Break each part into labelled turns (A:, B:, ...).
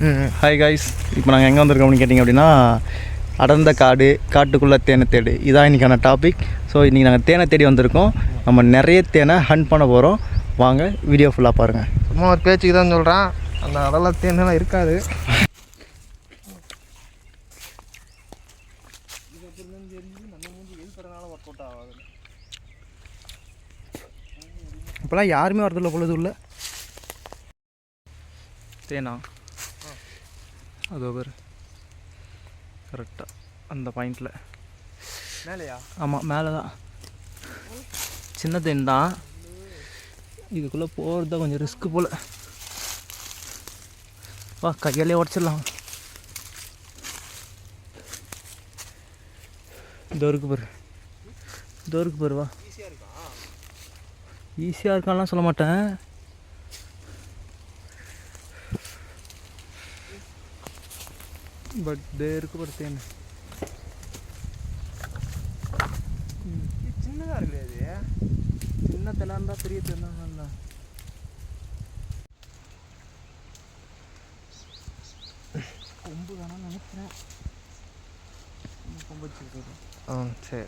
A: Hi guys இப்போ நாங்கள் எங்கே வந்திருக்கோம்னு கேட்டிங்க அப்படின்னா அடர்ந்த காடு காட்டுக்குள்ளே தேனை தேடு. இதான் இன்றைக்கான டாபிக் ஸோ இன்றைக்கி நாங்கள் தேனை தேடி வந்திருக்கோம். நம்ம நிறைய தேனை ஹண்ட் பண்ண போகிறோம் வாங்க வீடியோ ஃபுல்லாக பாருங்கள்
B: சும்மா ஒரு பேச்சுக்கு தான் சொல்கிறான் அந்த அடலா தேனெல்லாம் இருக்காது.
A: இப்போலாம் யாருமே வரதில்ல பொழுது உள்ள தேனா? அதோ பேர் கரெக்டாக அந்த பாயிண்டில்
B: மேலையா?
A: ஆமாம் மேலே தான் சின்ன தேன் தான் இதுக்குள்ளே போகிறது தான் கொஞ்சம் ரிஸ்க்கு போல். வா கையாலே உடச்சிடலாம். இதோ இருக்கு பாரு. இதோ இருக்கு பாரு வா.
B: ஈஸியாக
A: இருக்கான்லாம் சொல்ல மாட்டேன். பட் தே இருக்கு பாரு தேன்
B: சின்னதாக இருக்குது அது
A: சின்ன தெனா இருந்தால் பெரிய தெனா இருந்தா கொம்பு வேணாம்னு நினைக்கிறேன் கொம்பு வச்சுருக்காரு
B: ஆ சரி.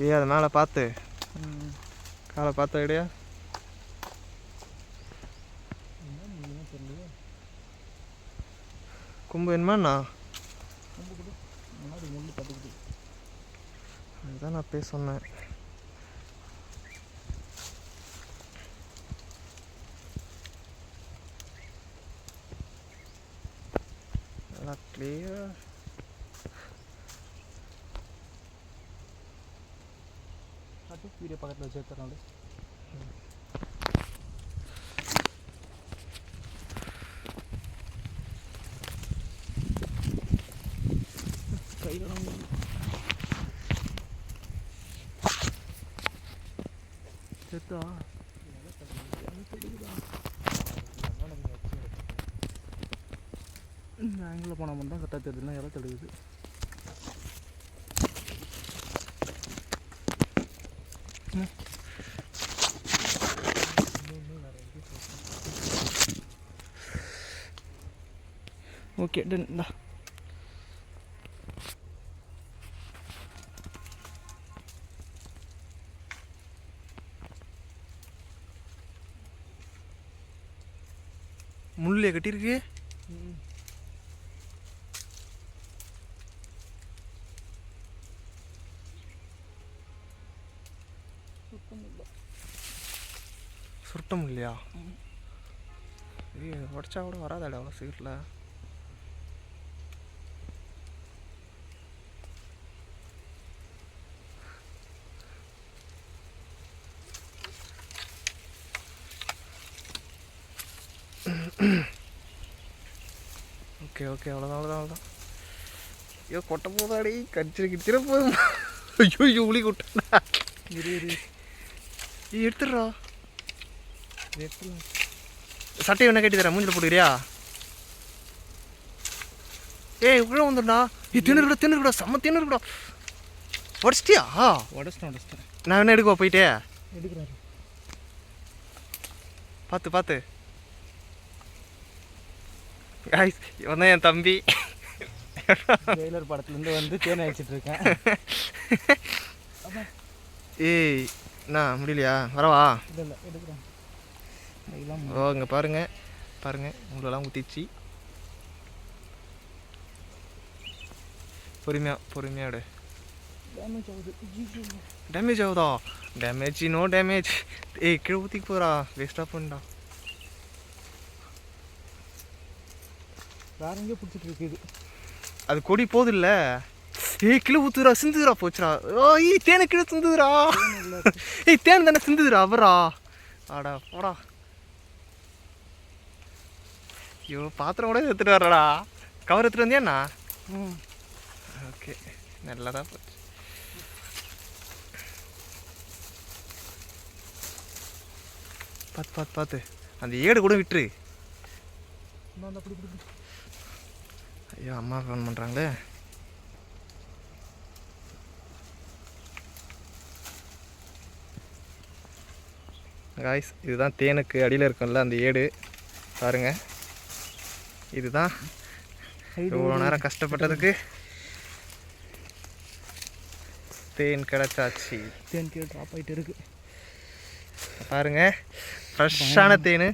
B: ஏய் அது மேலே பார்த்து. காலை பார்த்த ஐடியா? கொம்பு என்னமாண்ணா
A: முன்னாடி முள்ளு பட்டுக்குது
B: அதுதான் நான் பேச சொன்னேன் நல்லா கிளியர்
A: காட்டு வீடியோ பக்கத்தில் வச்சு எடுத்துறாங்க கையில் செத்தா இந்த ஆங்கிளில் போனால் மட்டும் தான் கரெக்டாக தெரியுதுன்னா இலை தடுக்குது ஓகே டன் இந்தா
B: முள்ளே கட்டியிருக்கு சுருட்டம் இல்லையா உடச்சா கூட வராதாடா அவ்வளோ சீட்டில் ஓகே ஓகே அவ்வளோதான் அவ்வளோதான் அவ்வளோதான் ஐயோ கொட்ட போதாடி. கடிச்சிரு கிடிச்சிட போதும் ஐயோ ஐயோ உளி கொட்டா.
A: இரு இரு.
B: எடுத்துடுறா.
A: எடுத்துலாம்
B: சட்டையை வேணா கட்டி தரேன். மூஞ்சில் போட்டுக்கிறியா? ஏய் உள்ள வந்துடா ஏய் தின்னுருடா தின்னுருடா செம்ம தின்னுருடா உடச்சிட்டியா?
A: உடச்சிட்டேன் உடச்சிட்டேன்.
B: நான் வேணா எடுக்கவா போயிட்டே?
A: எடுக்கிறாரு.
B: பார்த்து பார்த்து இவன் தான் என் தம்பி.
A: ஜெயிலர் படத்துலேருந்து வந்து தேனை அடிச்சிட்டு இருக்கேன்.
B: ஏய் என்ன முடியலையா? வரவா?
A: இல்லை இல்லை எடுக்கிறேன். இதெல்லாம்
B: ஓ இங்கே பாருங்க. பாருங்க உங்களெல்லாம் குத்திச்சு. பொறுமையா பொறுமையா எடு.
A: டேமேஜ் ஆகுது.
B: டேமேஜ் ஆகுதா? டேமேஜ் நோ டேமேஜ் ஏய் கீழே ஊற்றிக்கு போகிறா வேஸ்ட்டாக பண்ணா
A: வேற எங்கேயோ பிடிச்சிட்டு இருக்குது
B: அது கொடி போதில்ல? ஏய் கீழே ஊத்துறா சிந்துதுரா போச்சுடா. ஓ ஏய் தேனை கீழே சிந்துதுரா ஏய் தேன் தானே சிந்துதுரா அவரா? ஆடா போடா. ஐயோ பாத்திரம் கூட எடுத்துட்டு வர்றடா. கவர் எடுத்துட்டு வந்தியாண்ணா
A: ம்.
B: ஓகே நல்லதா போச்சு. பார்த்து பார்த்து பார்த்து அந்த ஏடு கூட விட்டுரு
A: இந்தாண்டா, பிடி, பிடி, பிடி.
B: ஐயோ அம்மா ஃபோன் பண்ணுறாங்களே காய்ஸ் இதுதான் தேனுக்கு அடியில் இருக்கும்ல அந்த ஏடு. பாருங்க. இதுதான். இவ்வளோ நேரம் கஷ்டப்பட்டதுக்கு. தேன் கிடச்சாச்சு.
A: தேன் கீழே ட்ராப் ஆகிட்டு இருக்கு.
B: பாருங்க. ஃப்ரெஷ்ஷான தேன்.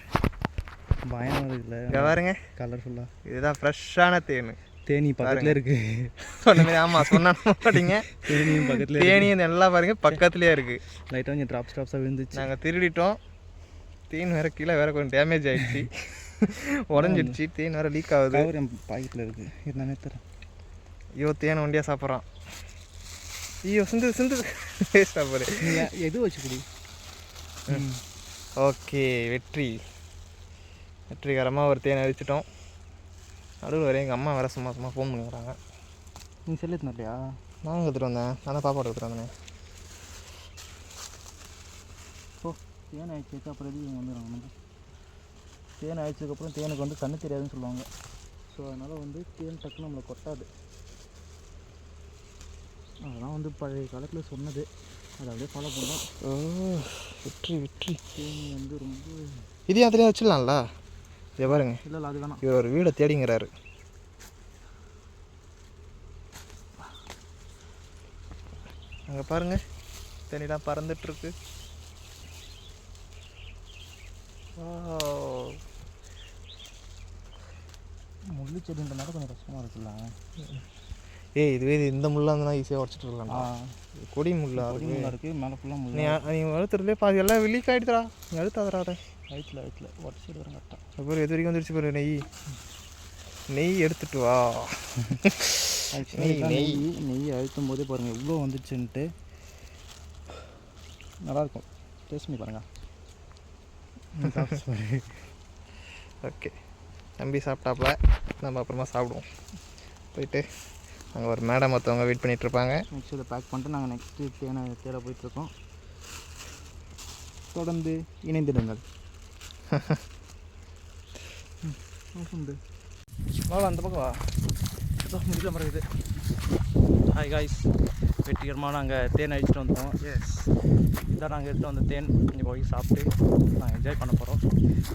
A: பயமாக இருக்குல்ல
B: இங்கே பாருங்க.
A: கலர்ஃபுல்லாக
B: இதுதான் ஃப்ரெஷ்ஷான தேன்.
A: தேனி பக்கத்தில் இருக்கு.
B: சொன்ன மாதிரி ஆமாம் சொன்னா மாட்டீங்க.
A: தேனியும் பக்கத்தில்
B: தேனி நல்லா பாருங்க பக்கத்துலேயே இருக்குது
A: லைட்டாக கொஞ்சம் ட்ராப்ஸ் ட்ராப்ஸாக விழுந்துச்சு.
B: நாங்கள் திருடிட்டோம். தேன் வேற கீழே வேற கொஞ்சம் டேமேஜ் ஆயிடுச்சு. உடஞ்சிடுச்சு. தேன் வேற லீக் ஆகுது.
A: கவர் என் பாக்கெட்டில் இருக்குது இருந்தானே தரேன்
B: ஐயோ தேன் வண்டியாக சாப்பிட்றான். ஐயோ சிந்து சிந்து
A: நீ எது வச்சு குடி
B: ஓகே வெற்றி. வெற்றிகரமாக ஒரு தேன் அடிச்சிட்டோம். நடுவில் வரை எங்கள் அம்மா வேற சும்மா சும்மா ஃபோன் பண்ணுறாங்க
A: நீ செல்லு எடுத்துன்னு இல்லையா
B: நானும் எடுத்துகிட்டு வந்தேன். நான் தான் பாப்பாடு எடுத்துகிட்டு வந்தேன்.
A: ஓ தேன் ஆயிடுச்சு அப்புறம் எதுக்கு இவங்க வந்துடுறாங்க நம்ம? தேன் ஆயிடுச்சதுக்கப்புறம் தேனுக்கு வந்து கண்ணு தெரியாதுன்னு சொல்லுவாங்க. ஸோ அதனால் வந்து தேன் டக்குன்னு நம்மளை கொட்டாது. அதெல்லாம் வந்து பழைய காலத்தில் சொன்னது. அதை அப்படியே ஃபாலோ பண்ணோம்
B: ஓ வெற்றி வெற்றி.
A: தேன் வந்து ரொம்ப
B: இதையும் அதுலேயே வச்சிடலாம்ல? இதை பாருங்க.
A: இல்லை இல்லை அது வேணாம்.
B: இவர் ஒரு வீடை தேடிங்கிறாரு. அங்கே பாருங்க. தண்ணிலாம் பறந்துட்டு இருக்கு Wow.
A: முள்ளு செடின்றனால கொஞ்சம் கஷ்டமாக இருக்குல்ல.
B: ஏய் இதுவே இது இந்த முள்ளா இருந்தா ஈஸியாக உடச்சிட்டு இருக்கலாம்டா இது கொடி முள்ளா
A: கொடி
B: இருக்கு.
A: முள்ளா இருக்குது மேலே ஃபுல்லாக முள்ளு
B: நீ நீ அழுத்துறதுலே பாதி எல்லாம் லீக் ஆகிடுதுடா நீ அழுத்தாதடா அதை
A: வயிற்றில் வயிற்றில் உடச்சிட்டு வரேன் கரெக்டாக
B: அப்புறம் எது வரைக்கும் வந்துருச்சு பாரு நெய். நெய் எடுத்துட்டு வா.
A: நெய் நெய். நெய். அழுத்தும் போதே பாருங்கள் இவ்வளோ வந்துச்சுன்ட்டு. நல்லாயிருக்கும் டேஸ்ட் பண்ணி பாருங்கள்
B: ஓகே தம்பி சாப்பிட்டாப்புல. நம்ம அப்புறமா சாப்பிடுவோம். போயிட்டு அங்கே ஒரு மேடம் மற்றவங்க வெயிட் பண்ணிட்டு இருப்பாங்க
A: நெக்ஸ்ட் இதை பேக் பண்ணிட்டு நாங்கள் நெக்ஸ்ட்டு தேனை தேட போயிட்டுருக்கோம். தொடர்ந்து இணைந்திடுங்கள். வா அந்த பக்கம் வா ஏதோ முடியல மாதிரி இது ஹாய் காய்ஸ் வெற்றிகரமாக நாங்கள் தேன் அடிச்சுட்டு வந்தோம்
B: எஸ்
A: இதான் நாங்கள் எடுத்து வந்த தேன். இங்கே போய் சாப்பிட்டு நாங்கள் என்ஜாய் பண்ண போகிறோம்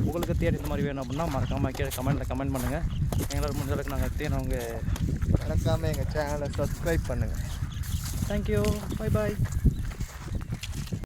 A: உங்களுக்கு தேன் இந்த மாதிரி வேணும் அப்படின்னா மறக்காமல் கீழே கமெண்ட்டில் கமெண்ட் பண்ணுங்கள் எங்களால் முடிஞ்ச அளவுக்கு நாங்கள் தேன் அவங்க
B: மறக்காமல் எங்கள் சேனலை சப்ஸ்கிரைப் பண்ணுங்கள்
A: தேங்க்யூ பை பாய்